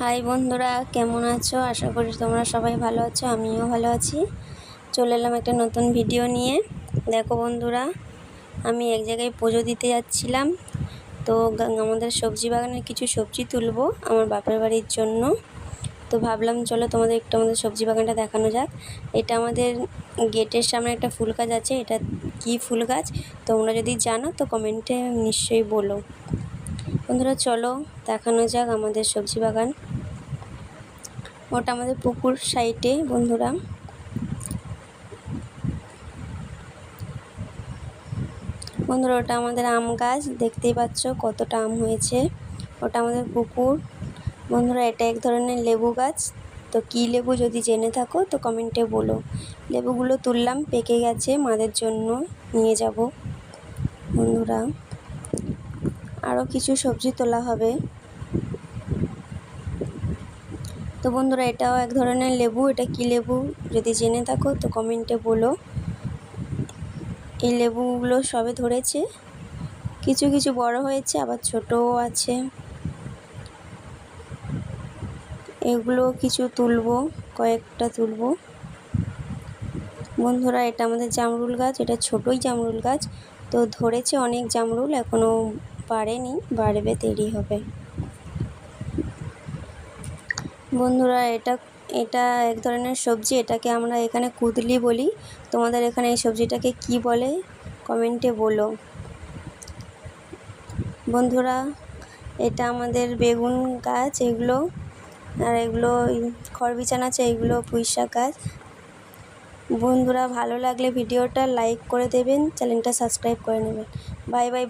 High বন্ধুরা, কেমন আছো? আশা করি তোমরা সবাই ভালো আছো, আমিও ভালো আছি। চলে এলাম একটা নতুন ভিডিও নিয়ে। দেখো বন্ধুরা, আমি এক জায়গায় পুজো দিতে যাচ্ছিলাম। তো আমাদের সবজি বাগানের কিছু সবজি তুলবো আমার বাপের বাড়ির জন্য। তো ভাবলাম, চলো তোমাদের একটু আমাদের সবজি বাগানটা দেখানো যাক। এটা আমাদের গেটের সামনে একটা ফুল গাছ আছে। এটা কি ফুল গাছ? তোমরা যদি জানো তো কমেন্টে নিশ্চয়ই বলো। বন্ধুরা, চলো দেখানো যাক আমাদের সবজি বাগান। ওটা আমাদের পুকুর সাইডে, বন্ধুরা। বন্ধুরা, ওটা আমাদের আম গাছ। দেখতেই পাচ্ছ কতটা আম হয়েছে। ওটা আমাদের পুকুর। বন্ধুরা, এটা এক ধরনের লেবু গাছ। তো কী লেবু যদি জেনে থাকো, তো কমেন্টে বলো। লেবুগুলো তুললাম, পেকে গেছে মাদের জন্য। নিয়ে যাব। বন্ধুরা আরও কিছু সবজি তোলা হবে। তো বন্ধুরা, এটাও এক ধরনের লেবু। এটা কি লেবু? যদি জেনে থাকো, তো কমেন্টে বলো। এই লেবুগুলো সবে ধরেছে। কিছু কিছু বড় হয়েছে, আবার ছোটও আছে। এগুলো কিছু তুলবো, কয়েকটা তুলবো। বন্ধুরা, এটা আমাদের জামরুল গাছ, এটা ছোটোই জামরুল গাছ। তো ধরেছে অনেক জামরুল, এখনও বাড়েনি, বাড়বে দেরি হবে। বন্ধুরা, এটা এটা এক ধরনের সবজি। এটাকে আমরা এখানে কুদলি বলি। তোমাদের এখানে এই সবজিটাকে কি বলে? কমেন্টে বলো। বন্ধুরা, এটা আমাদের বেগুন গাছ, এগুলো, আর এগুলো খড় বিছানা আছে, এগুলো পুঁই শাক গাছ। বন্ধুরা, ভালো লাগলে ভিডিওটা লাইক করে দেবেন, চ্যানেলটা সাবস্ক্রাইব করে নেবেন। Bye bye